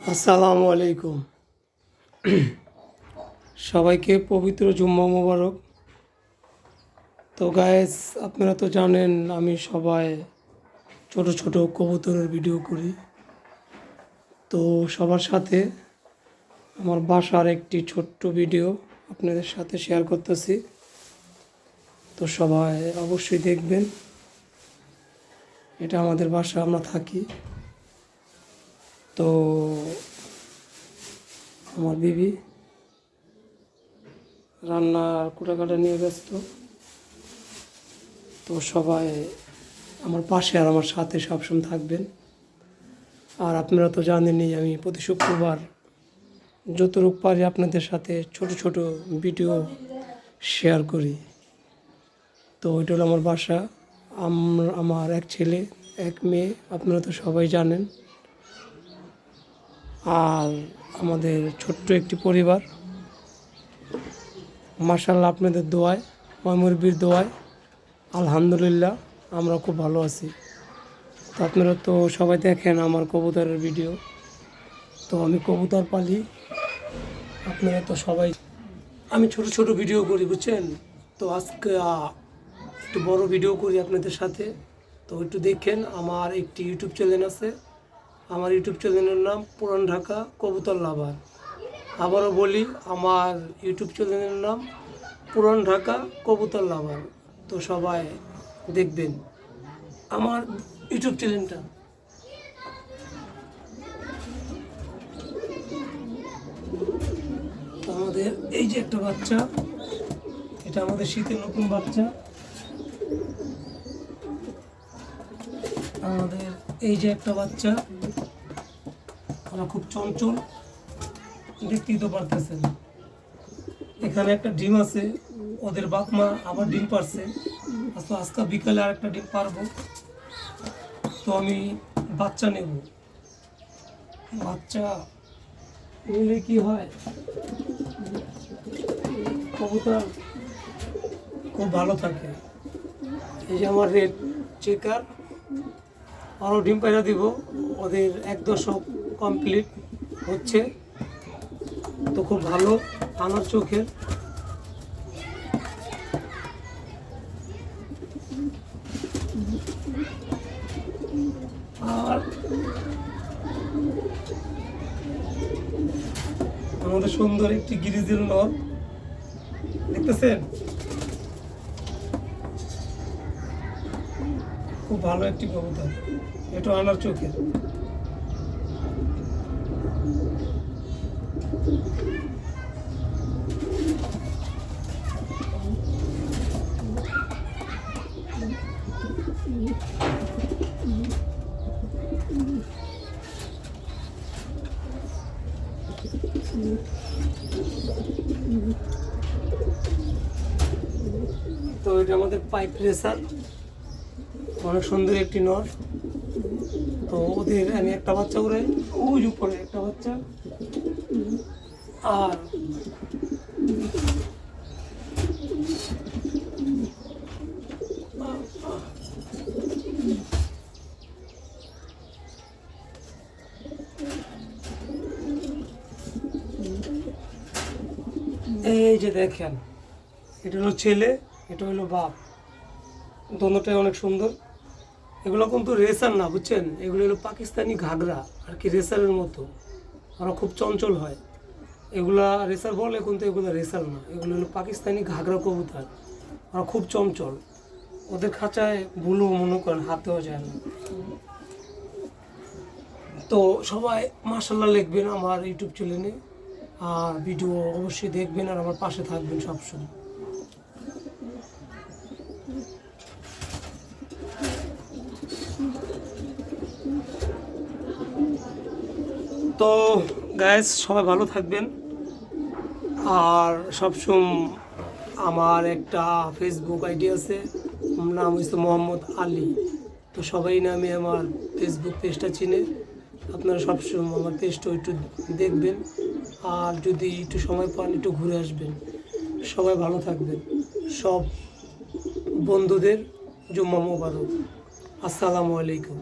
আসসালামু আলাইকুম। সবাইকে পবিত্র জুম্মা মোবারক। তো গায়েস আপনারা তো জানেন, আমি সবাই ছোট ছোট কবুতরের ভিডিও করি। তো সবার সাথে আমার বাসার একটি ছোট্ট ভিডিও আপনাদের সাথে শেয়ার করতেছি। তো সবাই অবশ্যই দেখবেন। এটা আমাদের বাসা আমরা থাকি। তো আমার বিবি রান্নার কুটাকাটা নিয়ে ব্যস্ত। তো সবাই আমার পাশে আর আমার সাথে সবসময় থাকবেন। আর আপনারা তো জানেনই আমি প্রতি শুক্রবার যতটুক পারি আপনাদের সাথে ছোট ছোট ভিডিও শেয়ার করি। তো ওইটা হলো আমার বাসা। আম- আমার এক ছেলে, এক মেয়ে, আপনারা তো সবাই জানেন। আর আমাদের ছোট্ট একটি পরিবার। মার্শাল্লাহ আপনাদের দোয়ায় ময়মুরবির দোয়ায়, আলহামদুলিল্লাহ আমরা খুব ভালো আছি। তো আপনারা তো সবাই দেখেন আমার কবুতরের ভিডিও। তো আমি কবুতর পালি, আপনারা তো সবাই, আমি ছোট ছোট ভিডিও করি, বুঝছেন? তো আজকে একটু বড় ভিডিও করি আপনাদের সাথে। তো একটু দেখেন, আমার একটি ইউটিউব চ্যানেল আছে। আমার ইউটিউব চ্যানেলের নাম পুরান ঢাকা কবুতর লাভার। আবারও বলি, আমার ইউটিউব চ্যানেলের নাম পুরান ঢাকা কবুতর লাভার। তো সবাই দেখবেন আমার ইউটিউব চ্যানেলটা। আমাদের এই যে একটা বাচ্চা, এটা আমাদের শীতের নতুন বাচ্চা। আমাদের এই যে একটা বাচ্চা ওরা খুব চঞ্চল। দেখতেই তো পারতেছেন। এখানে একটা ডিম আছে, ওদের বাপমা আবার ডিম পারছে। তো আজকে বিকালে আর একটা ডিম পারব। তো আমি বাচ্চা নেব। বাচ্চা নিলে কি হয়? কবুতর খুব ভালো থাকে। এই যে আমার রেড চেকার আরও ডিম পায়রা দিব। ওদের এক দশক কমপ্লিট হচ্ছে। তো খুব ভালো, আমার চোখের। আর আমাদের সুন্দর একটি গিরিজের নদ। দেখতেছেন? খুব ভালো একটি কবুতর। এটা আনার চোখের। তো এটা আমাদের পাইপ রেসার অনেক সুন্দর একটি নর তো ওদের, আমি একটা বাচ্চা করে, ওই উপরে একটা বাচ্চা। আর এই যে দেখেন, এটা হলো ছেলে, এটা হলো বাপ। দোনোটাই অনেক সুন্দর। এগুলো কিন্তু রেসার না, বুঝছেন? এগুলো হলো পাকিস্তানি ঘাগরা, আর কি রেসারের মতো। ওরা খুব চঞ্চল হয়। এগুলা রেসার বলে কিন্তু এগুলো রেসার না। এগুলো হলো পাকিস্তানি ঘাগরা কবুতর। ওরা খুব চঞ্চল। ওদের খাঁচায় ভুলও মনে করেন হাতেও যায় না। তো সবাই মার্শাল্লাহ লিখবেন আমার ইউটিউব চ্যানেলে। আর ভিডিও অবশ্যই দেখবেন আর আমার পাশে থাকবেন সবসময়। তো গ্যাস সবাই ভালো থাকবেন। আর সবসময় আমার একটা ফেসবুক আইডি আছে, নাম হচ্ছে মোহাম্মদ আলী। তো সবাই নামে আমার ফেসবুক পেজটা চিনে, আপনারা সবসময় আমার পেজটা একটু দেখবেন। আর যদি একটু সময় পান, একটু ঘুরে আসবেন। সবাই ভালো থাকবেন। সব বন্ধুদের জুম্মা মোবারক। আসসালামু আলাইকুম।